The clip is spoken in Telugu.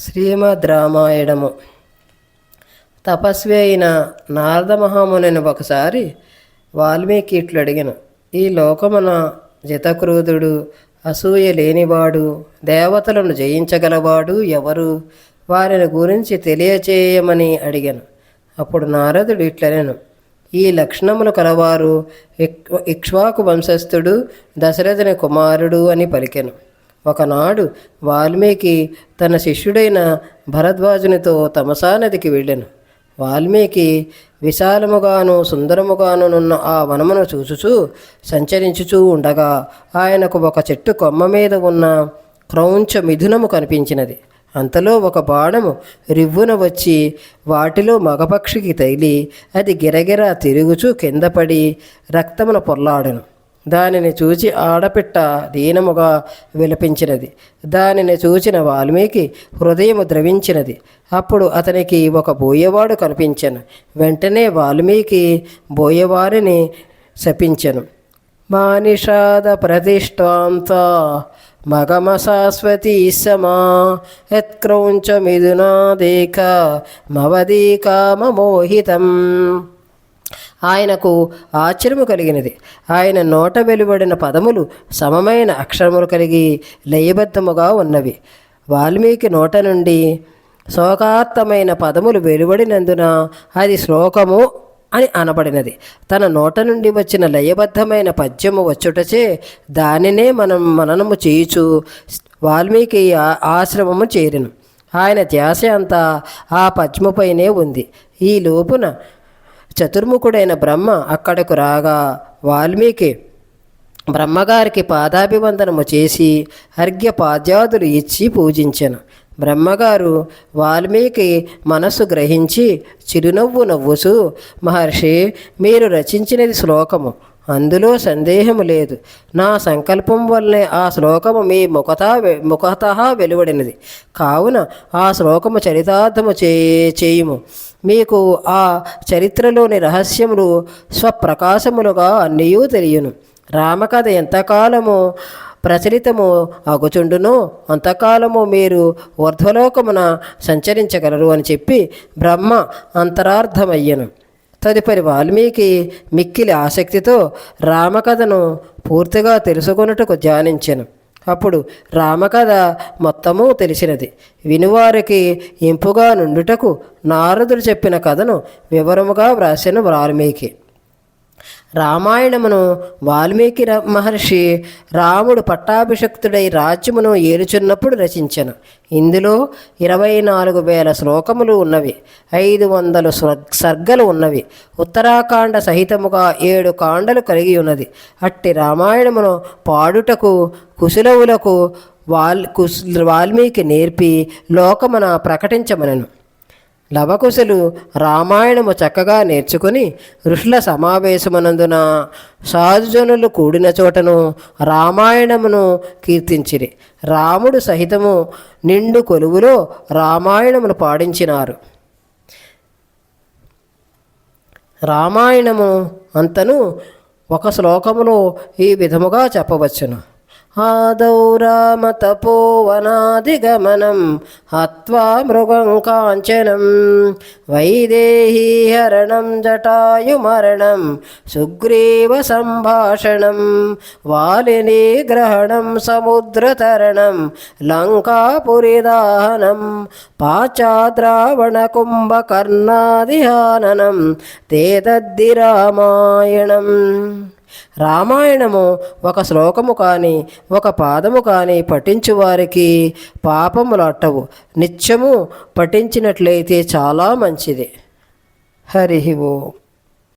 శ్రీమద్ రామాయణము తపస్వి అయిన నారద మహామునిని ఒకసారి వాల్మీకి ఇట్లు అడిగిన ఈ లోకమున జితక్రూధుడు అసూయ లేనివాడు దేవతలను జయించగలవాడు ఎవరు? వారిని గురించి తెలియచేయమని అడిగాను. అప్పుడు నారదుడు ఇట్లనెను. ఈ లక్షణములు కలవారు ఇక్ ఇక్ష్వాకు వంశస్థుడు దశరథుని కుమారుడు అని పలికెను. ఒకనాడు వాల్మీకి తన శిష్యుడైన భరద్వాజునితో తమసా నదికి వెళ్ళాను. వాల్మీకి విశాలముగాను సుందరముగానున్న ఆ వనమును చూచుచూ సంచరించుచూ ఉండగా ఆయనకు ఒక చెట్టు కొమ్మ మీద ఉన్న క్రౌంచ మిథునము కనిపించినది. అంతలో ఒక బాణము రివ్వున వచ్చి వాటిలో మగపక్షికి తగిలి అది గిరగిరా తిరుగుచూ కింద పడి రక్తమున పొర్లాడను. దానిని చూచి ఆడపిట్ట దీనముగా విలపించినది. దానిని చూచిన వాల్మీకి హృదయము ద్రవించినది. అప్పుడు అతనికి ఒక బోయవాడు కనిపించను. వెంటనే వాల్మీకి బోయవారిని శపించను. మానిషాద ప్రతిష్టాంత మగమ శాశ్వతీ సమా యత్క్రౌంచ మిథునాదేక మవదీ కామమోహితం ఆయనకు ఆశ్చర్యము కలిగినది. ఆయన నోట వెలువడిన పదములు సమమైన అక్షరములు కలిగి లయబద్ధముగా ఉన్నవి. వాల్మీకి నోట నుండి శోకార్థమైన పదములు వెలువడినందున అది శ్లోకము అని అనబడినది. తన నోట నుండి వచ్చిన లయబద్ధమైన పద్యము వచ్చుటచే దానినే మనం మననము చేయుచు వాల్మీకి ఆ- ఆశ్రమము చేరిను. ఆయన ధ్యాస అంతా ఆ పద్యముపైనే ఉంది. ఈ లోపున చతుర్ముఖుడైన బ్రహ్మ అక్కడకు రాగా వాల్మీకి బ్రహ్మగారికి పాదాభివందనము చేసి అర్ఘ్య పాద్యాదులు ఇచ్చి పూజించెను. బ్రహ్మగారు వాల్మీకి మనస్సు గ్రహించి చిరునవ్వు నవ్వుసు మహర్షి మీరు రచించినది శ్లోకము. అందులో సందేహము లేదు. నా సంకల్పం వల్లే ఆ శ్లోకము మీ ముఖత ముఖత వెలువడినది. కావున ఆ శ్లోకము చరితార్థము చే చేయుము. మీకు ఆ చరిత్రలోని రహస్యములు స్వప్రకాశములుగా అన్నయూ తెలియను. రామకథ ఎంతకాలము ప్రచలితము అగుచుండునో అంతకాలము మీరు ఊర్ధ్వలోకమున సంచరించగలరు అని చెప్పి బ్రహ్మ అంతరార్థమయ్యను. తదుపరి వాల్మీకి మిక్కిలి ఆసక్తితో రామకథను పూర్తిగా తెలుసుకొనుటకు ధ్యానించను. అప్పుడు రామకథ మొత్తము తెలిసినది. వినువారికి ఇంపుగా నుండుటకు నారదుడు చెప్పిన కథను వివరముగా వ్రాసిన వాల్మీకి. రామాయణమును వాల్మీకి ర- మహర్షి రాముడు పట్టాభిషక్తుడై రాజ్యమును ఏలుచున్నప్పుడు రచించెను. ఇందులో ఇరవై నాలుగు వేల శ్లోకములు ఉన్నవి. ఐదు వందలు సర్గలు ఉన్నవి. ఉత్తరాఖండ సహితముగా ఏడు కాండలు కలిగి ఉన్నది. అట్టి రామాయణమును పాడుటకు కుశలవులకు వాల్ కుశ వాల్మీకి నేర్పి లోకమున ప్రకటించమనను. లవకుశలు రామాయణము చక్కగా నేర్చుకుని ఋషుల సమావేశమునందున సాధుజనులు కూడిన చోటను రామాయణమును కీర్తించిరి. రాముడు సహితము నిండు కొలువులో రామాయణమును పాడించినారు. రామాయణము అంతను ఒక శ్లోకములో ఈ విధముగా చెప్పవచ్చును. ఆదౌ రామ తపోవనాదిగమనం హత్వా మృగం కాంచనం. వైదేహీ హరణం జటాయుమరణం సుగ్రీవ సంభాషణం వాలిని గ్రహణం సముద్రతరణం రామాయణము ఒక శ్లోకము కానీ ఒక పాదము కానీ పఠించు వారికి పాపములు అట్టవు. నిత్యము పఠించినట్లయితే చాలా మంచిది. హరి ఓం.